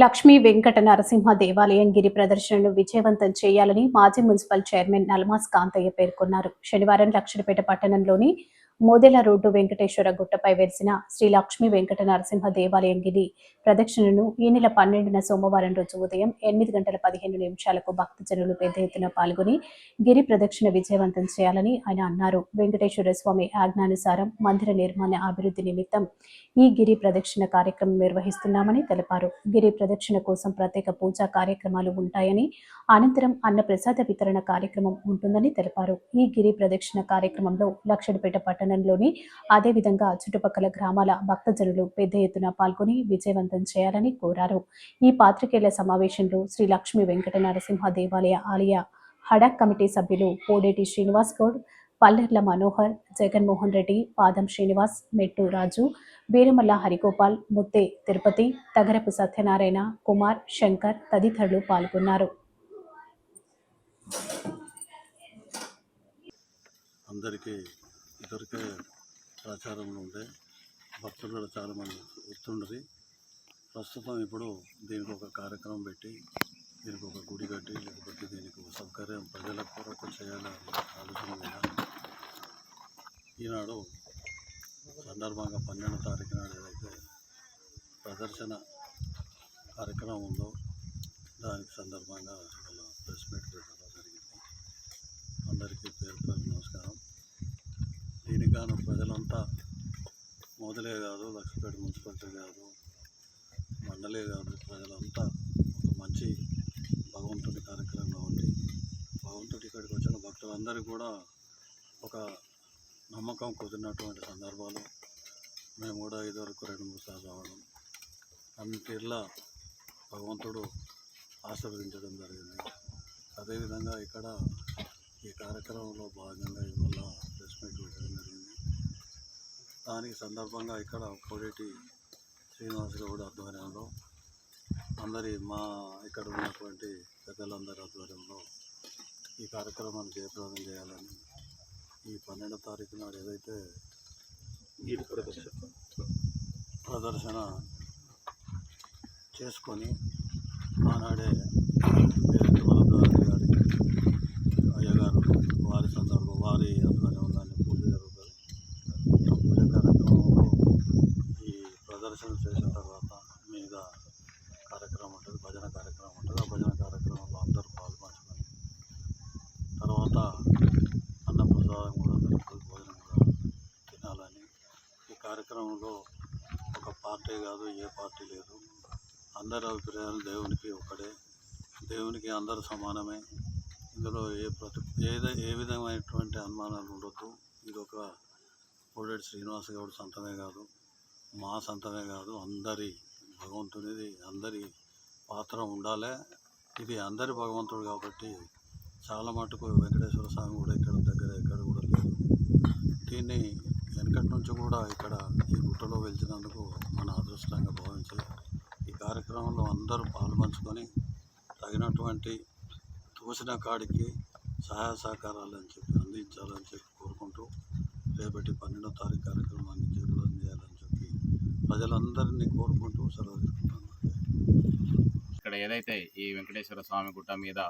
లక్ష్మీ వెంకట నరసింహ దేవాలయం గిరి ప్రదర్శనను విజయవంతం చేయాలని మాజీ మున్సిపల్ చైర్మన్ నల్మాస్ కాంతయ్య పేర్కొన్నారు. శనివారం లక్షడిపేట పట్టణంలోని మోదెల రోడ్డు వెంకటేశ్వర గుట్టపై వెలిసిన శ్రీ లక్ష్మీ వెంకట నరసింహ దేవాలయం గిరి ప్రదక్షిణను ఈ నెల పన్నెండున సోమవారం రోజు ఉదయం ఎనిమిది గంటల పదిహేను నిమిషాలకు భక్తజనులు పెద్ద ఎత్తున పాల్గొని గిరి ప్రదక్షిణ విజయవంతం చేయాలని ఆయన అన్నారు. వెంకటేశ్వర స్వామి ఆజ్ఞానుసారం మందిర నిర్మాణ అభివృద్ధి నిమిత్తం ఈ గిరి ప్రదక్షిణ కార్యక్రమం నిర్వహిస్తున్నామని తెలిపారు. గిరి ప్రదక్షిణ కోసం ప్రత్యేక పూజా కార్యక్రమాలు ఉంటాయని అనంతరం అన్న ప్రసాద వితరణ కార్యక్రమం ఉంటుందని తెలిపారు. ఈ గిరి ప్రదక్షిణ కార్యక్రమంలో లక్షడిపేట పట్టణంలోని అదేవిధంగా చుట్టుపక్కల గ్రామాల భక్తజనులు పెద్ద ఎత్తున పాల్గొని విజయవంతం చేయాలని కోరారు. ఈ పాత్రికేయుల సమావేశంలో శ్రీ లక్ష్మీ వెంకట నరసింహ దేవాలయ ఆలయ హడాక్ కమిటీ సభ్యులు పోడేటి శ్రీనివాస్ గౌడ్ పల్లెర్ల మనోహర్ జగన్మోహన్ రెడ్డి పాదం శ్రీనివాస్ మెట్టు రాజు వీరమల్ల హరిగోపాల్ ముత్తే తిరుపతి తగరపు సత్యనారాయణ కుమార్ శంకర్ తదితరులు పాల్గొన్నారు. అందరికీ దొరికే ప్రచారంలో ఉండే భక్తులు కూడా చాలామంది వస్తుండ్రి. ప్రస్తుతం ఇప్పుడు దీనికి ఒక కార్యక్రమం పెట్టి దీనికి ఒక గుడి కట్టి లేకపోతే దీనికి ఒక సౌకర్యం ప్రజల కొరకు చేయాలని ఆలోచన ఈనాడు సందర్భంగా పన్నెండో తారీఖు నాడు ఏదైతే ప్రదర్శన కార్యక్రమం ఉందో దానికి సందర్భంగా ఇవాళ ప్రెస్ మీట్ పెట్టడం జరిగింది. అందరికీ పేరు పేరు నమస్కారం. తెలంగాణ ప్రజలంతా మొదలే కాదు లక్ష్మీపేట మున్సిపాలిటీ కాదు మండలే కాదు ప్రజలంతా ఒక మంచి భగవంతుడి కార్యక్రమం కాబట్టి భగవంతుడి ఇక్కడికి వచ్చిన భక్తులందరికీ కూడా ఒక నమ్మకం కుదిరినటువంటి సందర్భాలు మేము కూడా ఇదివరకు రెండు మూడు సార్లు రావడం. అన్నిటిలా భగవంతుడు ఆశీర్వదించడం జరిగింది. అదేవిధంగా ఇక్కడ ఈ కార్యక్రమంలో భాగంగా ఇవాళ ప్రెస్ మీట్ పెట్టడం జరిగింది. దానికి సందర్భంగా ఇక్కడ కోడేటి శ్రీనివాస్ గౌడ్ ఆధ్వర్యంలో అందరి మా ఇక్కడ ఉన్నటువంటి పెద్దలందరి ఆధ్వర్యంలో ఈ కార్యక్రమాన్ని జయప్రదం చేయాలని ఈ పన్నెండో తారీఖు నాడు ఏదైతే ప్రదర్శన. చేసుకొని ఆనాడే గారి అయ్యగారు వారి సందర్భం వారి ఆధ్వర్యంలోనే పూజ జరుగుతుంది ఆ పూజ కార్యక్రమంలో ఈ ప్రదర్శన చేసిన తర్వాత మీద కార్యక్రమం ఉంటుంది భజన కార్యక్రమం ఉంటుంది ఆ భజన కార్యక్రమంలో అందరూ పాల్పంచుకొని తర్వాత అన్నప్రసాదం కూడా దొరుకుతుంది భోజనం కూడా తినాలని. ఈ కార్యక్రమంలో ఒక పార్టీ కాదు ఏ పార్టీ లేదు. అందరి అభిప్రాయాలు దేవునికి ఒకటే. దేవునికి అందరు సమానమే. ఇందులో ఏ ప్రతి ఏదో ఏ విధమైనటువంటి అనుమానాలు ఉండొద్దు. ఇది ఒక కోడేటి శ్రీనివాస గౌడ్ సొంతమే కాదు మా సొంతమే కాదు. అందరి భగవంతునిది అందరి పాత్ర ఉండాలి. ఇది అందరి భగవంతుడు కాబట్టి చాలా మటుకు వెంకటేశ్వర స్వామి కూడా ఇక్కడ దగ్గర ఎక్కడ కూడా లేదు. దీన్ని వెనకటి నుంచి కూడా ఇక్కడ ఈ గుట్టలో వెలిచినందుకు మన అదృష్టంగా భావించి ఈ కార్యక్రమంలో అందరూ పాల్పంచుకొని తగినటువంటి తోసిన కాడికి సహాయ సహకారాలని చెప్పి అందించాలని చెప్పి కోరుకుంటూ రేపటి పన్నెండో తారీఖు కార్యక్రమాన్ని జయప్రదం చేయాలని చెప్పి ప్రజలందరినీ కోరుకుంటూ సెలవు ఇక్కడ ఏదైతే ఈ వెంకటేశ్వర స్వామి గుట్ట మీద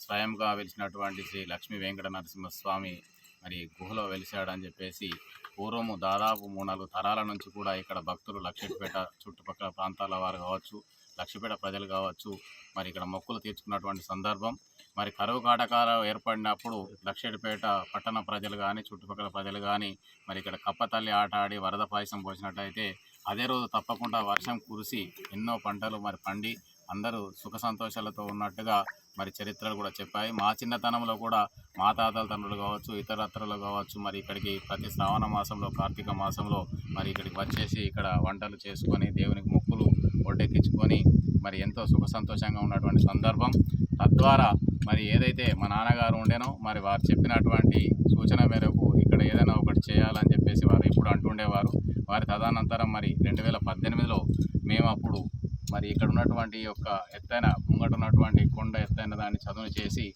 స్వయంగా వెలిసినటువంటి శ్రీ లక్ష్మీ వెంకట నరసింహస్వామి మరి గుహలో వెలిసాడని చెప్పేసి పూర్వము దాదాపు మూడు నాలుగు తరాల నుంచి కూడా ఇక్కడ భక్తులు లక్ష్మీపేట చుట్టుపక్కల ప్రాంతాల వారు కావచ్చు లక్ష్మీపేట ప్రజలు కావచ్చు మరి ఇక్కడ మొక్కులు తీర్చుకున్నటువంటి సందర్భం. మరి కరువు కాటకాలు ఏర్పడినప్పుడు లక్షేటిపేట పట్టణ ప్రజలు కానీ చుట్టుపక్కల ప్రజలు కానీ మరి ఇక్కడ కప్పతల్లి ఆట ఆడి వరద పాయసం పోసినట్టయితే అదే రోజు తప్పకుండా వర్షం కురిసి ఎన్నో పంటలు మరి పండి అందరూ సుఖ సంతోషాలతో ఉన్నట్టుగా మరి చరిత్రలు కూడా చెప్పాయి. మా చిన్నతనంలో కూడా మా తాతల తండ్రులు కావచ్చు ఇతరత్రలు కావచ్చు మరి ఇక్కడికి ప్రతి శ్రావణ మాసంలో కార్తీక మాసంలో మరి ఇక్కడికి వచ్చేసి ఇక్కడ వంటలు చేసుకొని దేవునికి మొక్కులు ఒడ్డెక్కించుకొని మరి ఎంతో సుఖ సంతోషంగా ఉన్నటువంటి సందర్భం. తద్వారా మరి ఏదైతే మా నాన్నగారు ఉండేనో మరి వారు చెప్పినటువంటి సూచన మేరకు ఇక్కడ ఏదైనా ఒకటి చేయాలని చెప్పేసి వారు ఇప్పుడు అంటుండేవారు వారి తదనంతరం మరి రెండు వేల పద్దెనిమిదిలో మేము అప్పుడు మరి ఇక్కడ ఉన్నటువంటి యొక్క ఎత్తైన ముంగట ఉన్నటువంటి కొండ ఎత్తైన దాన్ని చదును చేసి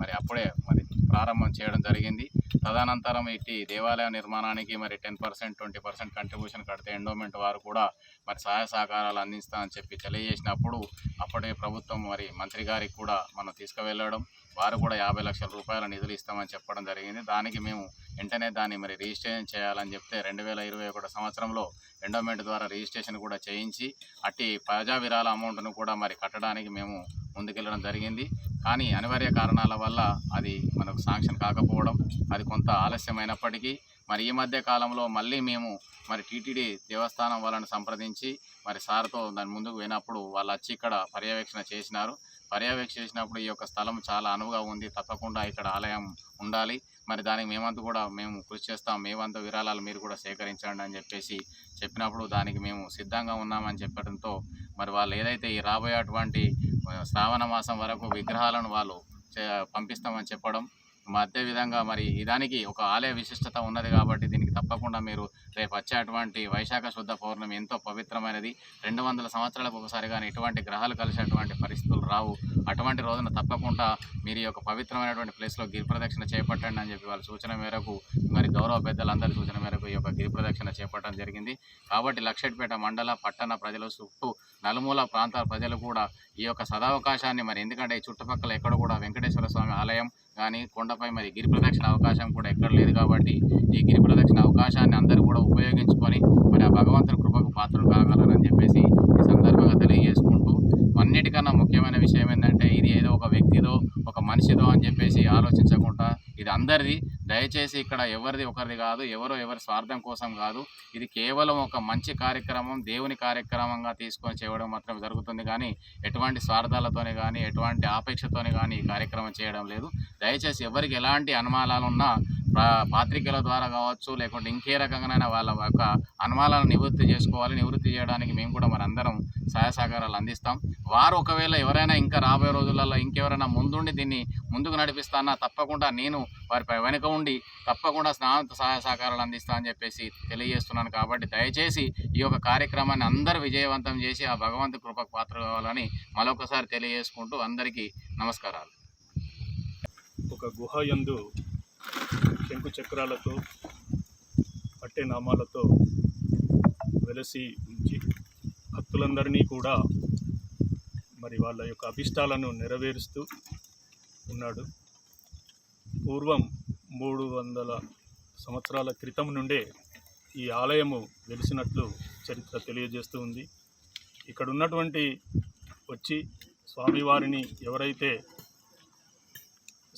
మరి అప్పుడే మరి ప్రారంభం చేయడం జరిగింది. తదనంతరం ఇట్టి దేవాలయ నిర్మాణానికి మరి ten percent twenty percent contribution కడితే ఎండోమెంట్ వారు కూడా మరి సహాయ సహకారాలు అందిస్తామని చెప్పి తెలియజేసినప్పుడు అప్పటి ప్రభుత్వం మరి మంత్రి గారికి కూడా మనం తీసుకువెళ్ళడం వారు కూడా యాభై లక్షల రూపాయల నిధులు ఇస్తామని చెప్పడం జరిగింది. దానికి మేము వెంటనే దాన్ని మరి రిజిస్ట్రేషన్ చేయాలని చెప్తే రెండు వేల ఇరవై ఒకటి సంవత్సరంలో ఎండోమెంట్ ద్వారా రిజిస్ట్రేషన్ కూడా చేయించి అట్టి ప్రజా విరాళ అమౌంట్ను కూడా మరి కట్టడానికి మేము ముందుకెళ్ళడం జరిగింది. కానీ అనివార్య కారణాల వల్ల అది మనకు శాంక్షన్ కాకపోవడం అది కొంత ఆలస్యమైనప్పటికీ మరి ఈ మధ్య కాలంలో మళ్ళీ మేము మరి టీటీడీ దేవస్థానం వాళ్ళని సంప్రదించి మరి సార్తో దాని ముందుకు పోయినప్పుడు వాళ్ళు వచ్చి ఇక్కడ పర్యవేక్షణ చేసినారు. పర్యవేక్ష చేసినప్పుడు ఈ యొక్క స్థలం చాలా అనువుగా ఉంది. తప్పకుండా ఇక్కడ ఆలయం ఉండాలి. మరి దానికి మేమంతా కూడా మేము కృషి చేస్తాం. మేమంతా విరాళాలు మీరు కూడా సేకరించండి అని చెప్పేసి చెప్పినప్పుడు దానికి మేము సిద్ధంగా ఉన్నామని చెప్పడంతో మరి వాళ్ళు ఏదైతే ఈ రాబోయేటువంటి శ్రావణ మాసం వరకు విగ్రహాలను వాళ్ళు చే- పంపిస్తామని చెప్పడం మ- అదే విధంగా మరి దానికి ఒక ఆలయ విశిష్టత ఉన్నది కాబట్టి దీనికి తప్పకుండా మీరు రేపు వచ్చేటువంటి వైశాఖ శుద్ధ పౌర్ణమి ఎంతో పవిత్రమైనది. రెండు వందల సంవత్సరాలకు ఒకసారి కానీ ఇటువంటి గ్రహాలు కలిసేటువంటి పరిస్థితులు రావు. అటువంటి రోజున తప్పకుండా మీరు ఈ యొక్క పవిత్రమైనటువంటి ప్లేస్లో గిరి ప్రదక్షిణ చేపట్టండి అని చెప్పి వాళ్ళ సూచన మేరకు మరి గౌరవ పెద్దలందరి సూచన మేరకు ఈ యొక్క గిరి ప్రదక్షిణ చేపట్టడం జరిగింది. కాబట్టి లక్షట్పేట మండల పట్టణ ప్రజలు చుట్టూ నలుమూల ప్రాంతాల ప్రజలు కూడా ఈ యొక్క సదావకాశాన్ని మరి ఎందుకంటే ఈ చుట్టుపక్కల ఎక్కడ కూడా వెంకటేశ్వర స్వామి ఆలయం కానీ కొండపై మరి గిరి ప్రదక్షిణ అవకాశం కూడా ఎక్కడ లేదు కాబట్టి ఈ గిరి ప్రదక్షిణ అవకాశాన్ని అందరూ కూడా ఉపయోగించుకొని మరి ఆ భగవంతుని కృపకు పాత్రలు కాగలరని చెప్పేసి ఈ సందర్భంగా తెలియజేసుకుంటూ అన్నిటికన్నా ముఖ్యమైన విషయం ఏంటంటే ఇది ఏదో ఒక వ్యక్తిదో ఒక మనిషిదో అని చెప్పేసి ఆలోచించకుండా ఇది అందరిది. దయచేసి ఇక్కడ ఎవరిది ఒకరిది కాదు ఎవరో ఎవరి స్వార్థం కోసం కాదు. ఇది కేవలం ఒక మంచి కార్యక్రమం దేవుని కార్యక్రమంగా తీసుకొని చేయడం మాత్రం జరుగుతుంది కానీ ఎటువంటి స్వార్థాలతోనే కానీ ఎటువంటి ఆపేక్షతోనే కానీ ఈ కార్యక్రమం చేయడం లేదు. దయచేసి ఎవరికి ఎలాంటి అనుమానాలు ఉన్నా పాత్రికల ద్వారా కావచ్చు లేకుంటే ఇంకే రకంగానైనా వాళ్ళ యొక్క అనుమానాలను నివృత్తి చేసుకోవాలి. నివృత్తి చేయడానికి మేము కూడా మనందరం సహాయ సహకారాలు అందిస్తాం. వారు ఒకవేళ ఎవరైనా ఇంకా రాబోయే రోజులలో ఇంకెవరైనా ముందుండి దీన్ని ముందుకు నడిపిస్తానా? తప్పకుండా నేను వారిపై వెనుక ఉండి తప్పకుండా స్నాన సహాయ సహకారాలు అందిస్తా అని చెప్పేసి తెలియజేస్తున్నాను. కాబట్టి దయచేసి ఈ యొక్క కార్యక్రమాన్ని అందరూ విజయవంతం చేసి ఆ భగవంతు కృపకు పాత్ర కావాలని మరొకసారి తెలియజేసుకుంటూ అందరికీ నమస్కారాలు. ఒక గుహ యందు శంకు చక్రాలతో పట్టే నామాలతో వెలసి ఉంచి భక్తులందరినీ కూడా మరి వాళ్ళ యొక్క అభిష్టాలను నెరవేరుస్తూ ఉన్నాడు. పూర్వం మూడు వందల సంవత్సరాల క్రితం నుండే ఈ ఆలయము వెలిసినట్లు చరిత్ర తెలియజేస్తూ ఉంది. ఇక్కడ ఉన్నటువంటి వచ్చి స్వామివారిని ఎవరైతే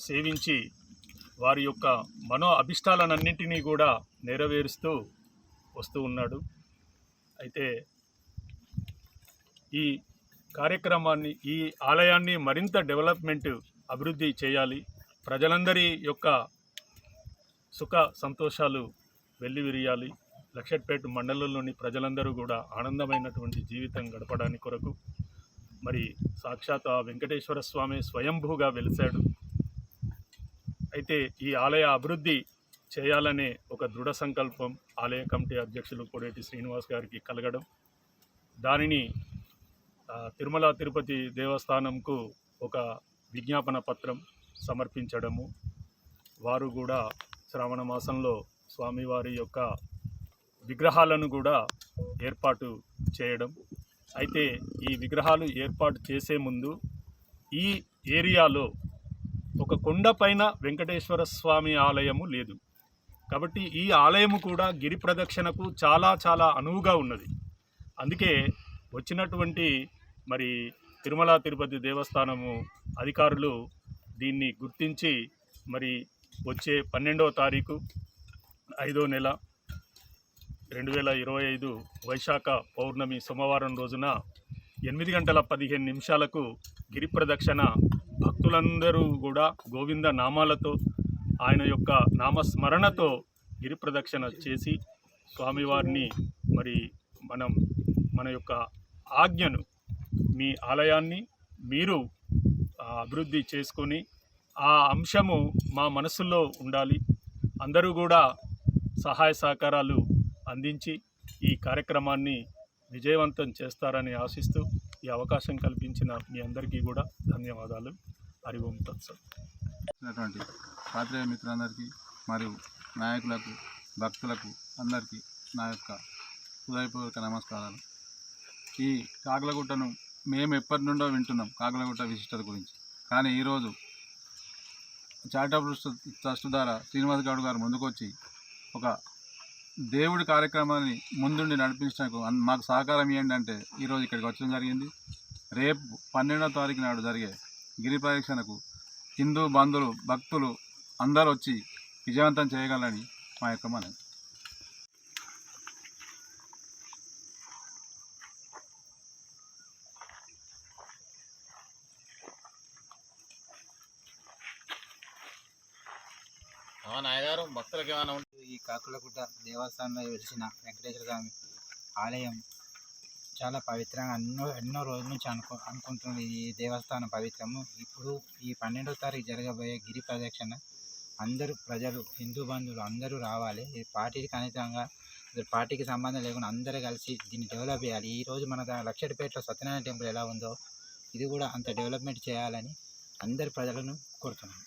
సేవించి వారి యొక్క మనో అభిష్టాలన్నింటినీ కూడా నెరవేరుస్తూ వస్తూ ఉన్నాడు. అయితే ఈ కార్యక్రమాన్ని ఈ ఆలయాన్ని మరింత డెవలప్మెంట్ అభివృద్ధి చేయాలి. ప్రజలందరి యొక్క సుఖ సంతోషాలు వెల్లివిరియాలి. లక్షట్పేట మండలంలోని ప్రజలందరూ కూడా ఆనందమైనటువంటి జీవితం గడపడానికి కొరకు మరి సాక్షాత్ ఆ వెంకటేశ్వర స్వామి స్వయంభూగా వెలిశాడు. అయితే ఈ ఆలయ అభివృద్ధి చేయాలనే ఒక దృఢ సంకల్పం ఆలయ కమిటీ అధ్యక్షులు కోడేటి శ్రీనివాస్ గారికి కలగడం దానిని తిరుమల తిరుపతి దేవస్థానంకు ఒక విజ్ఞాపన పత్రం సమర్పించడము వారు కూడా శ్రావణ మాసంలో స్వామివారి యొక్క విగ్రహాలను కూడా ఏర్పాటు చేయడం. అయితే ఈ విగ్రహాలు ఏర్పాటు చేసే ముందు ఈ ఏరియాలో ఒక కొండపైన వెంకటేశ్వర స్వామి ఆలయము లేదు. కాబట్టి ఈ ఆలయము కూడా గిరి ప్రదక్షిణకు చాలా చాలా అనువుగా ఉన్నది. అందుకే వచ్చినటువంటి మరి తిరుమల తిరుపతి దేవస్థానము అధికారులు దీన్ని గుర్తించి మరి వచ్చే పన్నెండవ తారీఖు ఐదో నెల రెండు వేల ఇరవై ఐదు వైశాఖ పౌర్ణమి సోమవారం రోజున ఎనిమిది గంటల పదిహేను నిమిషాలకు గిరి ప్రదక్షిణ భక్తులందరూ కూడా గోవింద నామాలతో ఆయన యొక్క నామస్మరణతో గిరి ప్రదక్షిణ చేసి స్వామివారిని మరి మనం మన యొక్క ఆజ్ఞను మీ ఆలయాన్ని మీరు అభివృద్ధి చేసుకొని ఆ అంశము మా మనసులో ఉండాలి. అందరూ కూడా సహాయ సహకారాలు అందించి ఈ కార్యక్రమాన్ని విజయవంతం చేస్తారని ఆశిస్తూ ఈ అవకాశం కల్పించిన మీ అందరికీ కూడా ధన్యవాదాలు. హరి ఓం తత్సత్. ఉన్నటువంటి మిత్రులందరికీ మరియు నాయకులకు భక్తులకు అందరికీ నా యొక్క హృదయపూర్వక నమస్కారాలు. ఈ కాకలగుట్టను మేము ఎప్పటి నుండో వింటున్నాం కాకలగుట్ట విశిష్టత గురించి. కానీ ఈరోజు చారిటబుల్ ట్రస్ట్ ద్వారా శ్రీనివాస్ గౌడ్ గారు ముందుకొచ్చి ఒక దేవుడి కార్యక్రమాన్ని ముందుండి నడిపించడానికి మాకు సహకారం ఇవ్వండి అంటే ఈరోజు ఇక్కడికి వచ్చడం జరిగింది. రేపు పన్నెండవ తారీఖు నాడు జరిగే గిరి ప్రదక్షిణకు హిందూ బంధువులు భక్తులు అందరూ వచ్చి విజయవంతం చేయగలని మా యొక్క మనవి. నాయగారు భక్తులకు ఏమైనా ఉంటే ఈ కాకులగుట్ట దేవస్థానంలో వెలిసిన వెంకటేశ్వర స్వామి ఆలయం చాలా పవిత్రంగా ఎన్నో ఎన్నో రోజుల నుంచి అనుకో అనుకుంటుంది ఈ దేవస్థానం పవిత్రము. ఇప్పుడు ఈ పన్నెండో తారీఖు జరగబోయే గిరి ప్రదక్షిణ అందరూ ప్రజలు హిందూ బంధువులు అందరూ రావాలి. ఇది పార్టీకి అనితంగా పార్టీకి సంబంధం లేకుండా అందరూ కలిసి దీన్ని డెవలప్ చేయాలి. ఈ రోజు మన లక్షడిపేటలో సత్యనారాయణ టెంపుల్ ఎలా ఉందో ఇది కూడా అంత డెవలప్మెంట్ చేయాలని అందరి ప్రజలను కోరుతున్నాను.